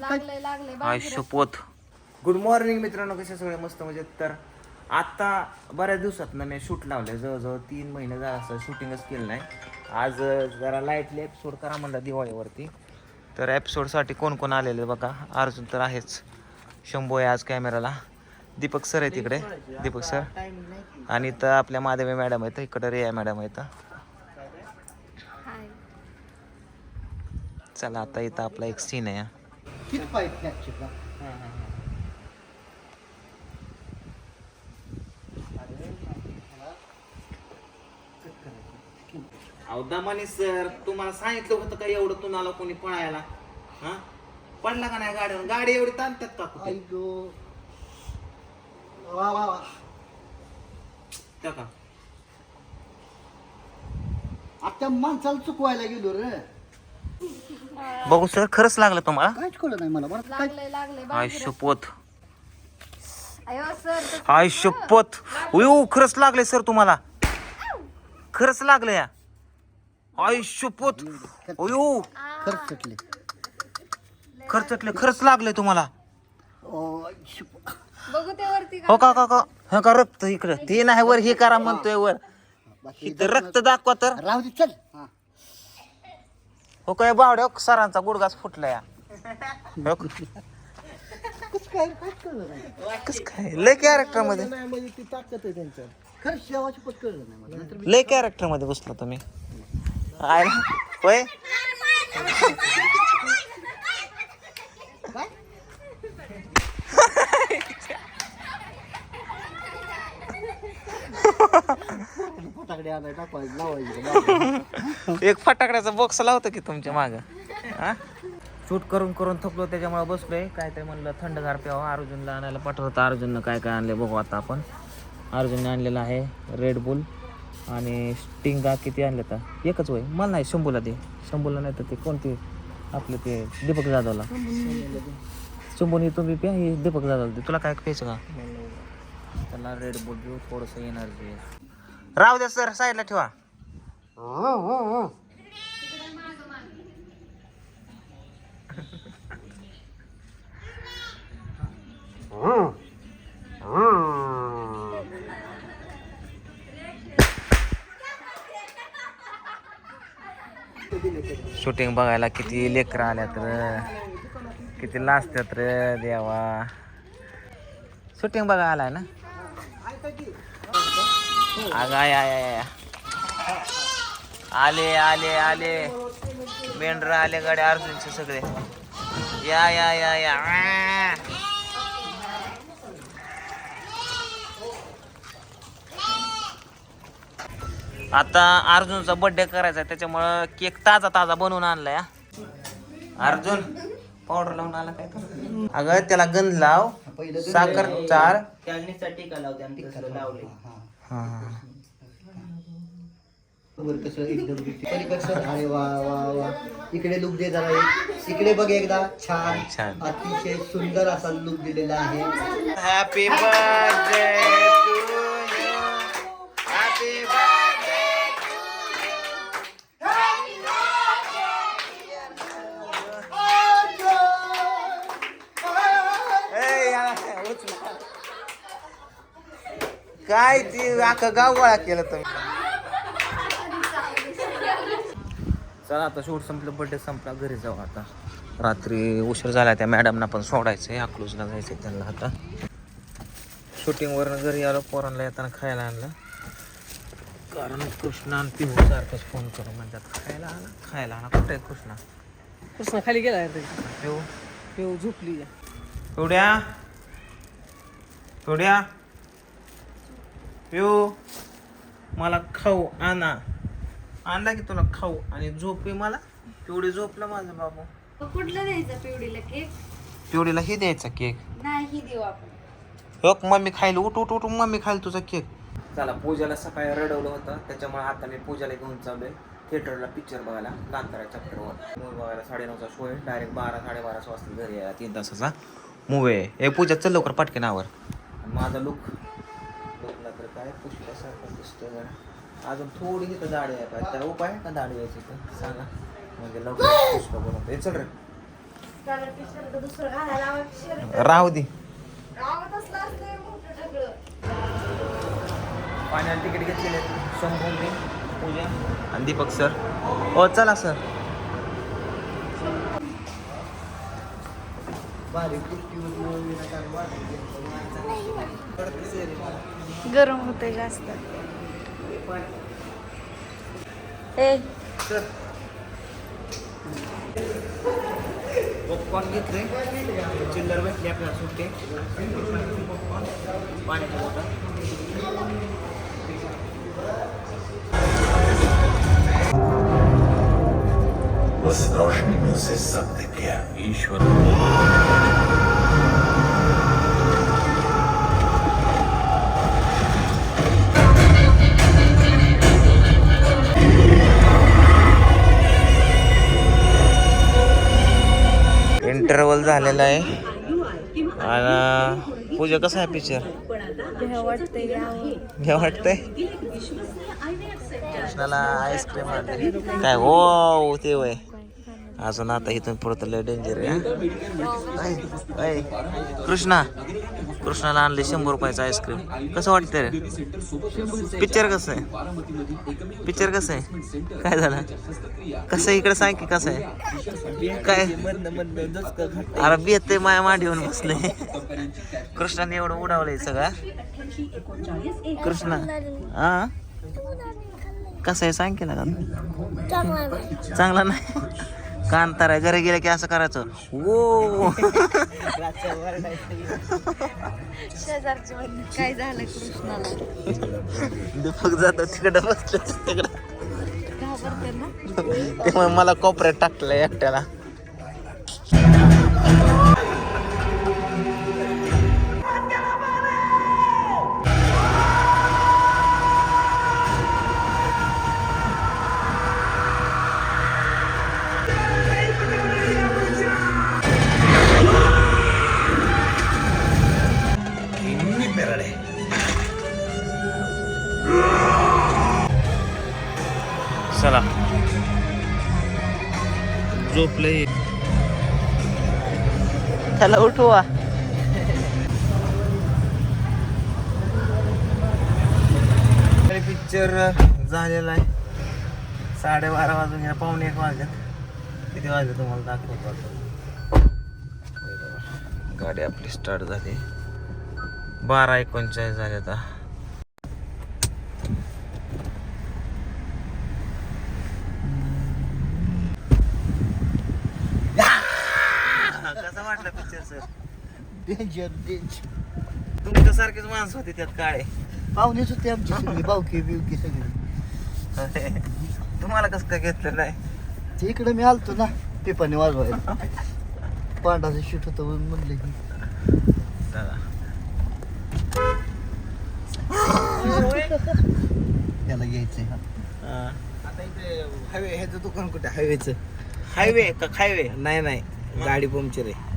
लागलंय लागलंय. Good morning मित्रांनो कसे सगळे मस्त म्हणजे तर आता बऱ्याच दिवसात ना मी शूट लावले जवळजवळ तीन महिने झालं असं शूटिंगच केलं नाही. आज अं, जरा लाईटली एपिसोड करा म्हणलं दिवाळीवरती. तर एपिसोडसाठी कोण कोण आलेले बघा. अर्जुन तर आहेच. शंभू आहे आज कॅमेराला दीपक सर आहे तिकडे. दीपक सर आणि इथं आपल्या माधवी मॅडम आहेत. इकडं रिया मॅडम आहेत. हाय चला आता इथं आपला एक सीन आहे. पाईप फ्रॅक्चर का अहो दमानी सर तुम्हाला सांगितलं होतं का एवढं तुम्हाला कोणी पळायला? हा? पडला का नाही गाडीवर? गाडी एवढी ताणतात का कुठे? वा वा वा. त्या का? आता माणसाला चुकवायला गेलो रे. बघू सर खरंच लागलं तुम्हाला? काहीच कळलं नाही मला. बरं काय लागलंय लागलंय आयुष्य पोत. अयो सर उयो खरंच लागले सर तुम्हाला. खरंच लागलं या. आयुष्य पोत. उयो. खर्च खर्चटले खरंच लागले तुम्हाला. ओ, शिप. बघू ते वरती हो का का का? हो का रक्त इकडं. ते नाही वर हे करा म्हणतोय वर. बाकी इथं रक्त दाखवा तर. राहू दे चल. हा. काय बावड्या सरांचा गुडघाच फुटला या? कसं काय नाही? लय कॅरेक्टरमध्ये. खरंच शेवाची पट कळलं नाही मला. नाहीतर लय कॅरेक्टरमध्ये बसला तुम्ही. आय होय? फटाकडे आणाय टाकवायचं लावायचं एक फटाकड्याचा बॉक्स लावतो की तुमच्या माग? शूट करून करून थकलो त्याच्यामुळे बसलोय. काय ते म्हणलं थंडगार प्यावं. अर्जुनला आणायला पाठवलं अर्जुननं काय काय आणले बघू आता आपण. अर्जुनने आणलेलं आहे रेड बुल आणि स्टिंगा किती आणले तर एकच वय मला नाही शंभूला दे. शंभूला नाही तर ते कोणते? आपलं ते दीपक जाधवला. शंभूने तुम्ही प्या हे दीपक जाधवला दे. तुला काय प्यायचं का? त्याला रेड बुल देऊ थोडंसं एनर्जी राहू द्या सर साईडला ठेवा. शूटिंग बघायला किती लेकर आल्यात र. किती लाजतात रे देवा. शूटिंग बघायला आलाय ना? अगं आय आय आय. आले आले आले मेंढर आले गाड्या अर्जुनचे सगळे या या या या. आता अर्जुनचा बर्थडे करायचा आहे त्याच्यामुळं केक ताजा ताजा बनवून आणलाय. अर्जुन पावडर लावून आला काय? अगं त्याला गंध लाव साखर चार लावले हा हा वर कसं एकदम अरे वा वा वा. इकडे लुक दे जरा एक. इकडे बघ एकदा. छान. छान. अतिशय सुंदर असा लुक दिलेला आहे. हॅपी बर्थडे काय ती अख्खं गाव गोळा केलं तुम्ही चला आता शूट संपलं बर्थडे संपला घरी जाऊ आता. रात्री उशीर झाला त्या मॅडमना पण सोडायचं आहे अकलूजला जायचं त्यांना आता. शूटिंगवरनं घरी आलो पोरांना येताना खायला आणलं. कारण कृष्णा आणि पिहू सारखंच फोन करून म्हणतात खायला आणा खायला आणा कुठे आहे कृष्णा? कृष्णा खाली गेला पिहू? पिऊ झोपली पिवड्या पिवड्या पिऊ मला खाऊ आणा. आणला की तुला खाऊ आणि झोपी मला? पिवडी झोपलं माझं बाबू. कुठलं द्यायचं पिवडीला केक? पिवडीला हे द्यायचा केक. नाही देऊ आपण. हो मम्मी खायला उठ उठ उठ मम्मी खायला तुझा केक. चला पूजाला सकाळी रडवलं होतं. त्याच्यामुळे आता मी पूजाला घेऊन चाललोय. थिएटरला पिक्चर बघायला कांतारा चॅप्टरवर मूवी बघायला साडेनऊचा शो आहे. डायरेक्ट बारा साडेबाराचा वाजता घरी यायला तीन तासाचा. मूवी आहे. हे पूजा चल लवकर पटके नावर माझा लुक काय पुष्पासारखं दिसतोय जरा. अजून थोडी तिथं दाढी आहे पाहिजे त्याला उपाय आहे का दाढी यायची तर सांगा. म्हणजे लवकर पुष्प बनवतो हे चल रे. राहू दे. पाण्याला तिकीट घेतलेले शंभू मी पूजा. आणि दीपक सर हो चला सर बारीक वाढत गरम होते जास्त. ए. पॉपकॉर्न घेतले चिल्लर भेटली आपल्याला सुट्टे. पॉपकॉर्न पाण्याच्या बॉटल उस रोशनी में से झालेला आहे. आणि पूजा कसा आहे पिक्चर वाटतंय घ्या वाटतंय? कृष्णाला आईस्क्रीम आणली. काय हो ते वय. अजून आता इथून पुढं तर लय डेंजर आहे हा? कृष्णा. कृष्णाला आणले शंभर रुपयाचं आईस्क्रीम. कसं वाटतं रे? पिक्चर कसं आहे? पिक्चर कसं आहे? काय झालं? कसं आहे? इकडे सांग की कसं आहे? काय? अरे बेत ते माया मांडी येऊन बसले. कृष्णाने एवढं उडावलंय सगळं. कृष्णा हा कसं आहे? सांग की ना चांगला नाही? कांतार आहे. घरी गेलं की असं करायचं. ओ शेजारची म्हणली, काय झालं कृष्णाला? दीपक जातो तिकडे बसलं तिकडं. घाबरते ना. त्यामुळे मला कोपऱ्यात टाकलंय एकट्याला. झोपले. त्याला उठवा. पिक्चर झालेला आहे. साडेबारा वाजून गेला पावणे एक वाजल्यात किती वाजले तुम्हाला दाखवतो. गाडी आपली स्टार्ट झाली. बारा एकोणचाळीस झाले आता कसा पिक्चर सर डेंजर डेंजर तुमच्या सारखेच माणसं होते त्यात काळे. पाहुणेच होते आमची सगळी बावकी बिवकी सगळी. तुम्हाला कसं काय घेतलं नाही? ते इकडे मी आलतो ना पिपाने वाजवायला. पांढराचं शूट होतं म्हणून म्हणलं की. त्याला घ्यायचंय. हा. हा. हायवे ह्याचं दुकान कुठे हायवेचं हायवे का हायवे नाही नाही. गाडी पंक्चर आहे.